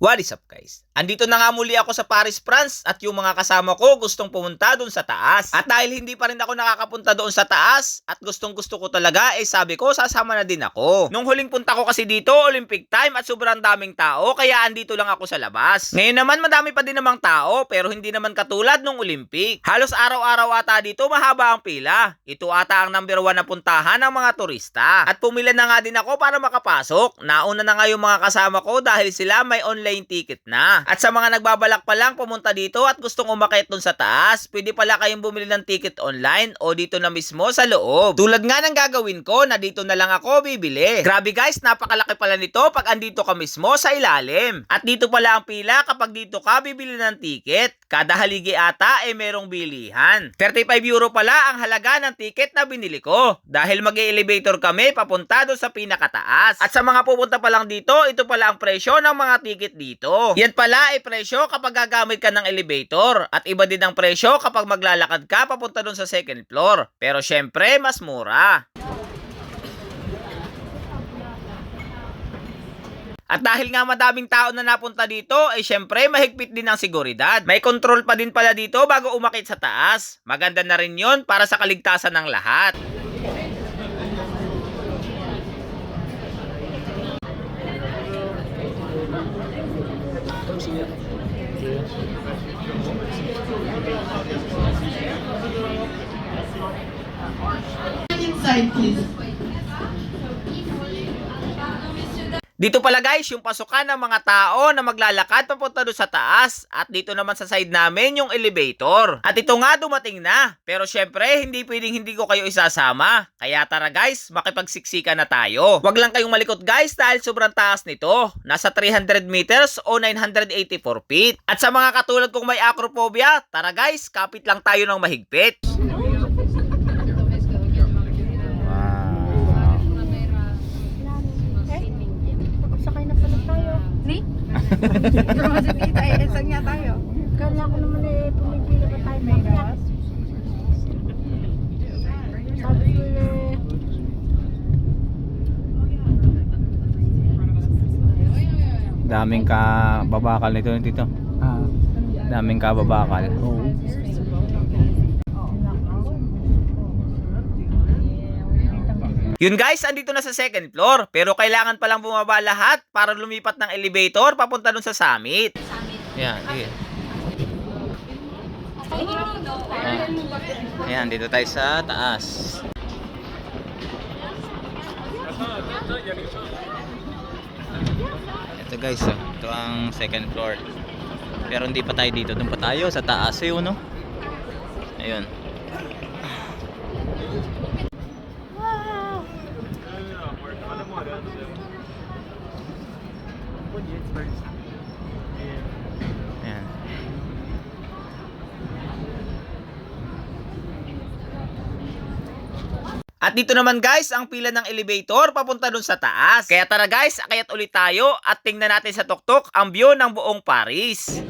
What is up guys? Andito na nga muli ako sa Paris, France at yung mga kasama ko gustong pumunta doon sa taas. At dahil hindi pa rin ako nakakapunta doon sa taas at gustong gusto ko talaga eh sabi ko sasama na din ako. Nung huling punta ko kasi dito, Olympic time at sobrang daming tao kaya andito lang ako sa labas. Ngayon naman madami pa din namang tao pero hindi naman katulad nung Olympic. Halos araw-araw ata dito mahaba ang pila. Ito ata ang number one na puntahan ng mga turista. At pumila na nga din ako para makapasok. Nauna na nga yung mga kasama ko dahil sila may online ticket na. At sa mga nagbabalak pa lang pumunta dito at gustong umakit dun sa taas, pwede pala kayong bumili ng ticket online o dito na mismo sa loob. Tulad nga ng gagawin ko na dito na lang ako bibili. Grabe guys, napakalaki pala nito pag andito ka mismo sa ilalim. At dito pala ang pila kapag dito ka bibili ng ticket. Kada haligi ata ay merong bilihan. 35 euro pala ang halaga ng ticket na binili ko. Dahil mag elevator kami papunta doon sa pinakataas. At sa mga pupunta pa lang dito, ito pala ang presyo ng mga ticket dito. Yan pala ay presyo kapag gagamit ka ng elevator. At iba din ang presyo kapag maglalakad ka papunta doon sa second floor. Pero syempre, mas mura. At dahil nga madaming tao na napunta dito, ay syempre mahigpit din ang seguridad. May control pa din pala dito bago umakit sa taas. Maganda na rin yon para sa kaligtasan ng lahat. Dito pala guys, yung pasukan ng mga tao na maglalakad papunta doon sa taas. At dito naman sa side namin yung elevator. At ito nga dumating na. Pero syempre, hindi pwedeng hindi ko kayo isasama. Kaya tara guys, makipagsiksika na tayo. Huwag lang kayong malikot guys dahil sobrang taas nito. Nasa 300 meters o 984 feet. At sa mga katulad kong may acrophobia, tara guys, kapit lang tayo ng mahigpit. Sakay na pala tayo. Ni? Si tita, eh, saan nga tayo? Kala ko naman eh, pumipili pa tayo mamaya. Sabi ko eh, Daming ka babakal nito dito. Ah, Daming ka babakal. oo. Yun guys, andito na sa second floor. Pero kailangan palang bumaba lahat para lumipat ng elevator papunta dun sa summit. Yan, sige. Ayan, dito tayo sa taas. Ito guys, oh. ito ang second floor. Pero hindi pa tayo dito. Doon pa tayo sa taas eh, no? Ayun. Ayan. At dito naman guys, ang pila ng elevator papunta dun sa taas. Kaya tara guys, akayat ulit tayo at tingnan natin sa tuktok ang view ng buong Paris.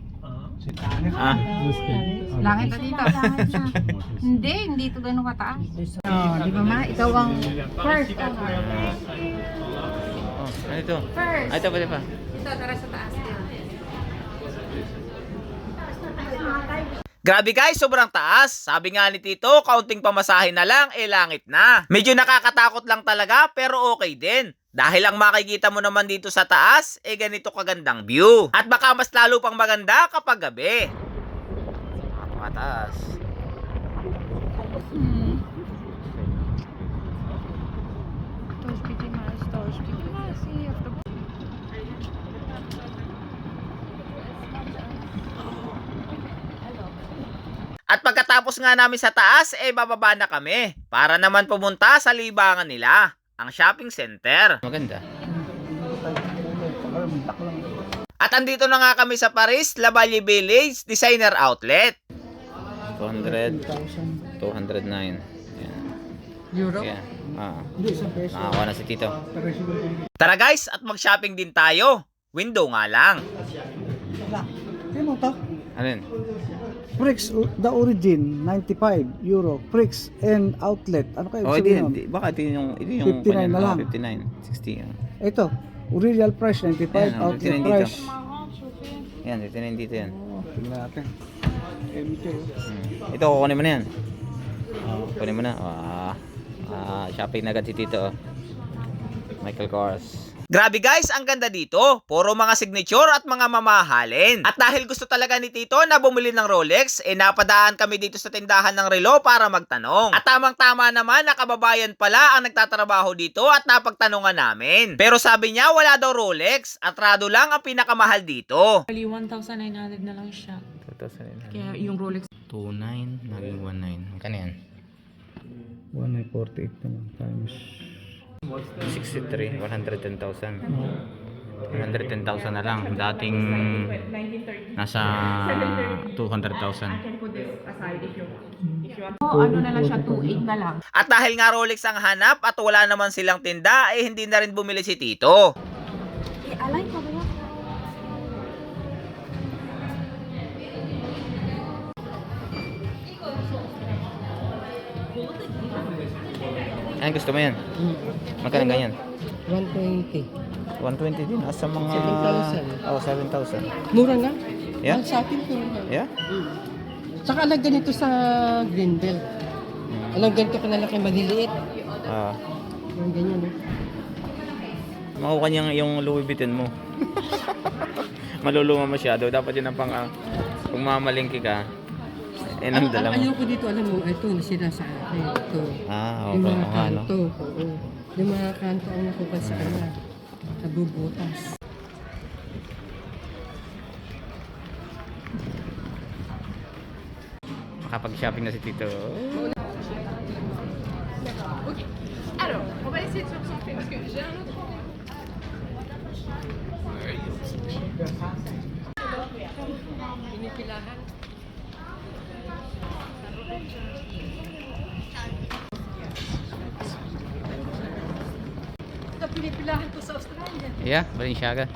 Ah, Langit na dito. Hindi, hindi ito ganun kataas. Oh, di ba ma? Ikaw ang first. oh, ano ito? First. Ah, ito pa, ito pa. Ito, tara sa taas. Grabe guys, sobrang taas. Sabi nga ni Tito, kaunting pamasahe na lang, eh langit na. Medyo nakakatakot lang talaga, pero okay din. Dahil ang makikita mo naman dito sa taas, eh ganito kagandang view. At baka mas lalo pang maganda kapag gabi. Mataas. At pagkatapos nga namin sa taas, eh bababa na kami para naman pumunta sa libangan nila, ang shopping center. Maganda. At andito na nga kami sa Paris, La Valle Village Designer Outlet. 200, 209. Yan. Euro? Yan. Ah. Nakakuha na si Tito. Tara guys, at mag-shopping din tayo. Window nga lang. Kaya mo to? Alin? Prix, uh, the origin, 95 euro. Prix and outlet. Ano kayo? Oh, nun? hindi. Baka ito yung, ito yung 59 kanya, na oh, lang. 59, 60. oh. Ito, original price, 95. Ayan, oh, outlet 59 dito. price. Yan, 59 dito yan. Oh, tingnan natin. MJ. Hmm. Ito, kukunin mo na yan. Kukunin mo na. Ah, ah, shopping na agad si Tito. oh. Michael Kors. Grabe guys, ang ganda dito. Puro mga signature at mga mamahalin. At dahil gusto talaga ni Tito na bumili ng Rolex, eh napadaan kami dito sa tindahan ng relo para magtanong. At tamang-tama naman na kababayan pala ang nagtatrabaho dito at napagtanungan namin. Pero sabi niya wala daw Rolex at Rado lang ang pinakamahal dito. Actually, 1,900 na lang siya. Kaya yung Rolex 29, naging 19. Magkano yan? 1948 naman times. 63, 110,000. 110,000 na lang. Dating nasa 200,000. O ano na lang siya, 2.8 na lang. At dahil nga Rolex ang hanap at wala naman silang tinda, eh hindi na rin bumili si Tito. Eh, alay pa ba yan? Ay, gusto mo yan? Magkano ganyan? 120. 120 din. Asa mga... 7,000. Oh, 7,000. Mura na. Yeah? Mahal sa atin mura na. Yeah? Tsaka alam ganito sa Greenbelt. Alam ganito kanalaki maliliit. Ah. Yung ganyan eh. makuha niya yung Louis Vuitton mo. Maluluma masyado. Dapat yun ang pang... ah, kung mamalingki ka, eh, Ang, ang mo. ayoko dito, alam mo, ito, nasira sa akin. Ito. Ah, yung okay. mga Oo nga, no? kanto. Oo. Yung mga kanto ang nakuha sa kanya. Nabubutas. Makapag-shopping na si Tito. Ito pinipilahan ko sa Australia. Yeah, Balenciaga.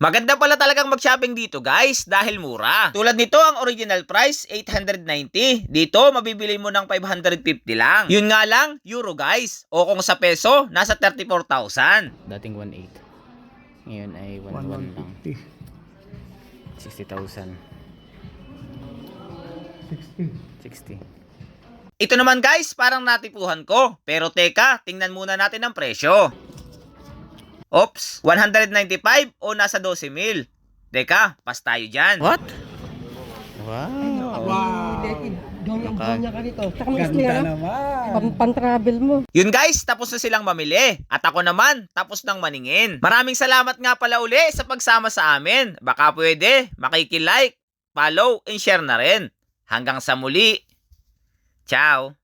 Maganda pala talagang mag-shopping dito guys dahil mura. Tulad nito ang original price 890. Dito mabibili mo ng 550 lang. Yun nga lang, euro guys. O kung sa peso, nasa 34,000. Dating 1.8. Ngayon ay 1.1 lang. 150. 60,000. 60. 60. Ito naman guys, parang natipuhan ko. Pero teka, tingnan muna natin ang presyo. Oops, 195 o nasa 12 mil? Teka, pas tayo dyan. What? Wow. Wow. Donya ka rito. Tsaka mas Ganda nga, naman. pan, pan-travel mo. Yun guys, tapos na silang mamili. At ako naman, tapos nang maningin. Maraming salamat nga pala uli sa pagsama sa amin. Baka pwede, makikilike, follow, and share na rin. Hanggang sa muli. Ciao!